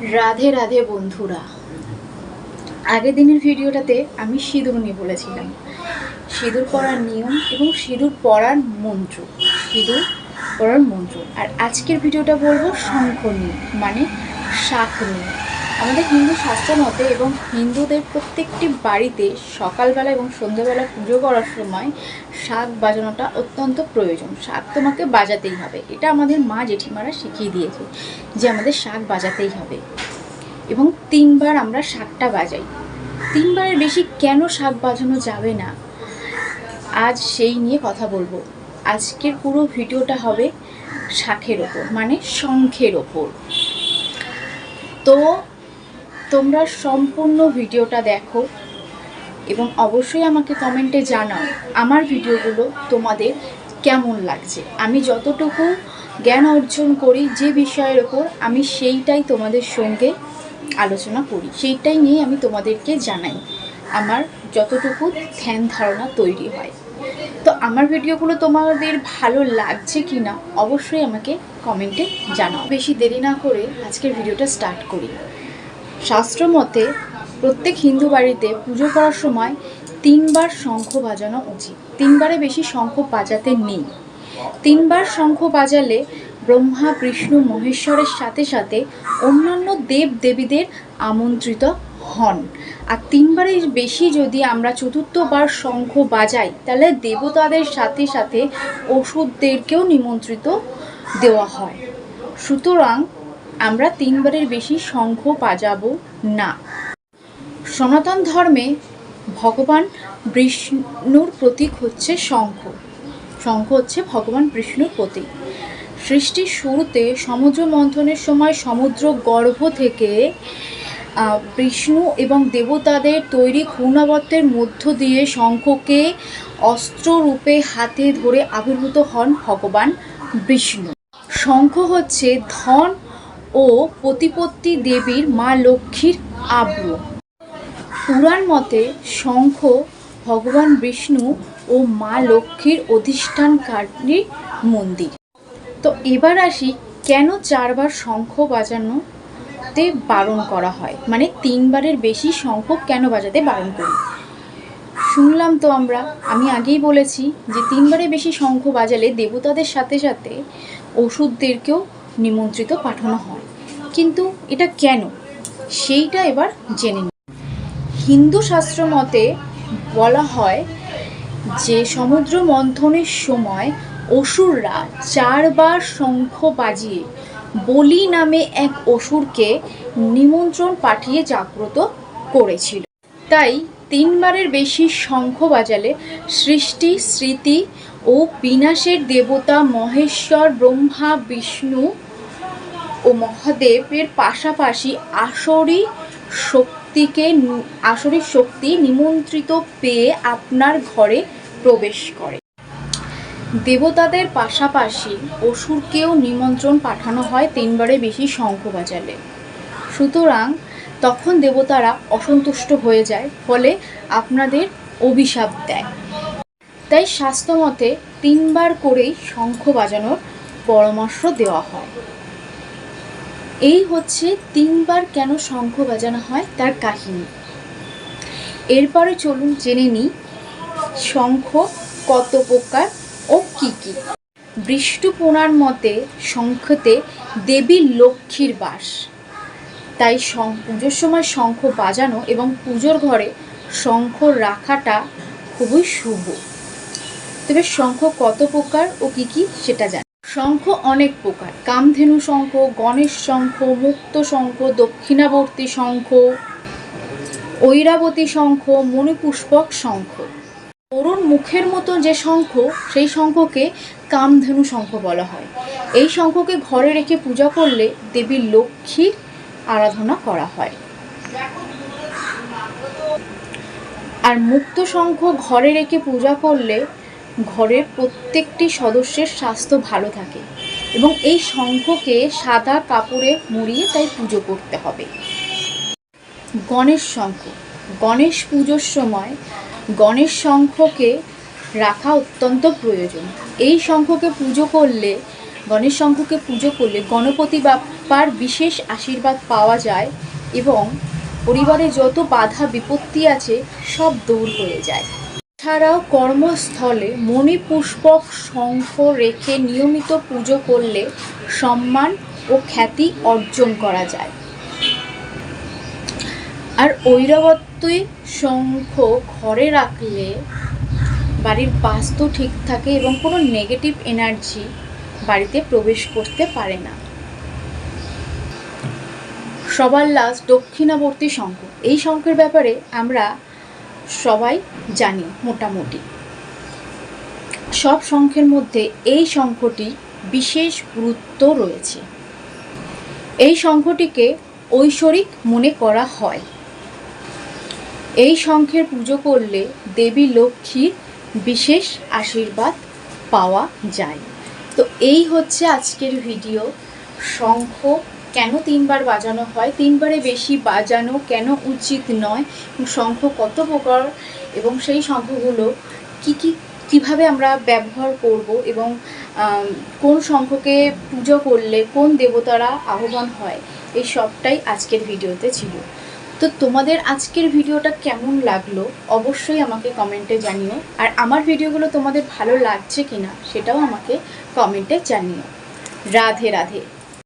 রাধে রাধে বন্ধুরা। আগের দিনের ভিডিওটাতে আমি সিঁদুর নিয়ে বলেছিলাম। সিঁদুর পরার নিয়ম এবং সিঁদুর পরার মন্ত্র। সিঁদুর পরার মন্ত্র। আর আজকের ভিডিওটা বলব শঙ্খ নিয়ে মানে শাক নিয়ে। আমাদের হিন্দু শাস্ত্র মতে এবং হিন্দুদের প্রত্যেকটি বাড়িতে সকালবেলা এবং সন্ধ্যেবেলা পুজো করার সময় শাক বাজানোটা অত্যন্ত প্রয়োজন। শাক তোমাকে বাজাতেই হবে। এটা আমাদের মা জেঠিমারা শিখিয়ে দিয়েছে যে আমাদের শাক বাজাতেই হবে। এবং তিনবার আমরা শাকটা বাজাই। তিনবারের বেশি কেন শাক বাজানো যাবে না? আজ সেই নিয়ে কথা বলব। আজকের পুরো ভিডিওটা হবে শাকের ওপর মানে শঙ্খের ওপর। তো তোমরা সম্পূর্ণ ভিডিওটা দেখো এবং অবশ্যই আমাকে কমেন্টে জানাও আমার ভিডিওগুলো তোমাদের কেমন লাগছে। আমি যতটুকু জ্ঞান অর্জন করি যে বিষয়ের ওপর, আমি সেইটাই তোমাদের সঙ্গে আলোচনা করি। সেইটাই নিয়ে আমি তোমাদেরকে জানাই আমার যতটুকু ধ্যান ধারণা তৈরি হয়। তো আমার ভিডিওগুলো তোমাদের ভালো লাগছে কি না অবশ্যই আমাকে কমেন্টে জানাও। বেশি দেরি না করে আজকের ভিডিওটা স্টার্ট করি। শাস্ত্র মতে, প্রত্যেক হিন্দু বাড়িতে পুজো করার সময় তিনবার শঙ্খ বাজানো উচিত। তিনবারে বেশি শঙ্খ বাজাতে নেই। তিনবার শঙ্খ বাজালে ব্রহ্মা, বিষ্ণু, মহেশ্বরের সাথে সাথে অন্যান্য দেব দেবীদের আমন্ত্রিত হন। আর তিনবারের বেশি যদি আমরা চতুর্থবার শঙ্খ বাজাই, তাহলে দেবতাদের সাথে সাথে ওষুধদেরকেও নিমন্ত্রিত দেওয়া হয়। সুতরাং আমরা তিনবারের বেশি শঙ্খ বাজাবো না। সনাতন ধর্মে ভগবান বিষ্ণুর প্রতীক হচ্ছে শঙ্খ। শঙ্খ হচ্ছে ভগবান বিষ্ণুর প্রতীক। সৃষ্টির শুরুতে সমুদ্র মন্থনের সময় সমুদ্র গর্ভ থেকে বিষ্ণু এবং দেবতাদের তৈরি ঘূর্ণাবর্তের মধ্য দিয়ে শঙ্খকে অস্ত্ররূপে হাতে ধরে আবির্ভূত হন ভগবান বিষ্ণু। শঙ্খ হচ্ছে ধন ও প্রতিপত্তি দেবীর মা লক্ষ্মীর আব্র। পুরাণ মতে শঙ্খ, ভগবান বিষ্ণু ও মা লক্ষ্মীর অধিষ্ঠানকারী মন্দির। তো এবার আসি, কেন চারবার শঙ্খ বাজানোতে বারণ করা হয়? মানে তিনবারের বেশি শঙ্খ কেন বাজাতে বারণ করি? শুনলাম তো আমরা, আমি আগেই বলেছি যে তিনবারে বেশি শঙ্খ বাজালে দেবতাদের সাথে সাথে ওষুধদেরকেও নিমন্ত্রিত পাঠানো হয়। কিন্তু এটা কেন? সেইটা এবার জেনে নিই। হিন্দু শাস্ত্র মতে বলা হয় যে সমুদ্র মন্থনের সময় অসুররা চারবার শঙ্খ বাজিয়ে বলি নামে এক অসুরকে নিমন্ত্রণ পাঠিয়ে জাগ্রত করেছিল। তাই তিনবারের বেশি শঙ্খ বাজালে সৃষ্টি, স্মৃতি ও বিনাশের দেবতা মহেশ্বর, ব্রহ্মা, বিষ্ণু ও মহাদেবের পাশাপাশি আসরি শক্তিকে আসরি শক্তি নিমন্ত্রিত পেয়ে আপনার ঘরে প্রবেশ করে। দেবতাদের পাশাপাশি অসুরকেও নিমন্ত্রণ পাঠানো হয় তিনবারে বেশি শঙ্খ বাজালে সুতরাং তখন দেবতারা অসন্তুষ্ট হয়ে যায়, ফলে আপনাদের অভিশাপ দেয়। তাই স্বাস্থ্যমতে তিনবার করেই শঙ্খ বাজানোর পরামর্শ দেওয়া হয়। এই হচ্ছে তিনবার কেন শঙ্খ বাজানো হয় তার কাহিনী। এরপরে চলুন জেনে নিই শঙ্খ কত প্রকার ও কি কি। বৃষ্টি মতে শঙ্খতে দেবী লক্ষ্মীর বাস। তাই পুজোর সময় শঙ্খ বাজানো এবং পুজোর ঘরে শঙ্খ রাখাটা খুবই শুভ। তবে শঙ্খ কত প্রকার ও কি কি সেটা জানি শঙ্খ অনেক প্রকার। কামধেনু শঙ্খ, গণেশ শঙ্খ, মুক্ত শঙ্খ, দক্ষিণাবর্তী শঙ্খ, ঐরাবতী শঙ্খ, মণিপুষ্পক শঙ্খ। তরুণ মুখের মতো যে শঙ্খ, সেই শঙ্খকে কামধেনু শঙ্খ বলা হয়। এই শঙ্খকে ঘরে রেখে পূজা করলে দেবী লক্ষ্মীর আরাধনা করা হয়। আর মুক্ত শঙ্খ ঘরে রেখে পূজা করলে ঘরের প্রত্যেকটি সদস্যের স্বাস্থ্য ভালো থাকে এবং এই শঙ্খকে সাদা কাপড়ে মুড়িয়ে তাই পুজো করতে হবে। গণেশ শঙ্খ। গণেশ পুজোর সময় গণেশ শঙ্খকে রাখা অত্যন্ত প্রয়োজন। এই শঙ্খকে পুজো করলে, গণেশ শঙ্খকে পুজো করলে গণপতি বাপ্পার বিশেষ আশীর্বাদ পাওয়া যায় এবং পরিবারে যত বাধা বিপত্তি আছে সব দূর হয়ে যায়। এছাড়াও কর্মস্থলে মণিপুষ্পক শঙ্খ রেখে নিয়মিত পুজো করলে সম্মান ও খ্যাতি অর্জন করা যায়। আর ঐরাবতী শঙ্খ ঘরে রাখলে বাড়ির বাস্তু ঠিক থাকে এবং কোনো নেগেটিভ এনার্জি বাড়িতে প্রবেশ করতে পারে না। সবার লাস্ট দক্ষিণাবর্তী শঙ্খ। এই শঙ্খের ব্যাপারে আমরা সবাই জানি, মোটামুটি। সব শঙ্খের মধ্যে এই শঙ্খটি বিশেষ গুরুত্ব রয়েছে। এই শঙ্খটিকে ঐশ্বরিক মনে করা হয়। এই শঙ্খের পুজো করলে দেবী লক্ষ্মীর বিশেষ আশীর্বাদ পাওয়া যায়। তো এই হচ্ছে আজকের ভিডিও। শঙ্খ কেন তিনবার বাজানো হয়? তিনবারে বেশি বাজানো কেন উচিত নয়? শঙ্খ কত প্রকার? এবং সেই শঙ্খগুলো কী কী, কীভাবে আমরা ব্যবহার করব? এবং কোন শঙ্খকে পুজো করলে কোন দেবতারা আহ্বান হয়? এই সবটাই আজকের ভিডিওতে ছিল। তো তোমাদের আজকের ভিডিওটা কেমন লাগল? অবশ্যই আমাকে কমেন্টে জানিও। আর আমার ভিডিওগুলো তোমাদের ভালো লাগছে কিনা সেটাও আমাকে কমেন্টে জানিও। রাধে রাধে।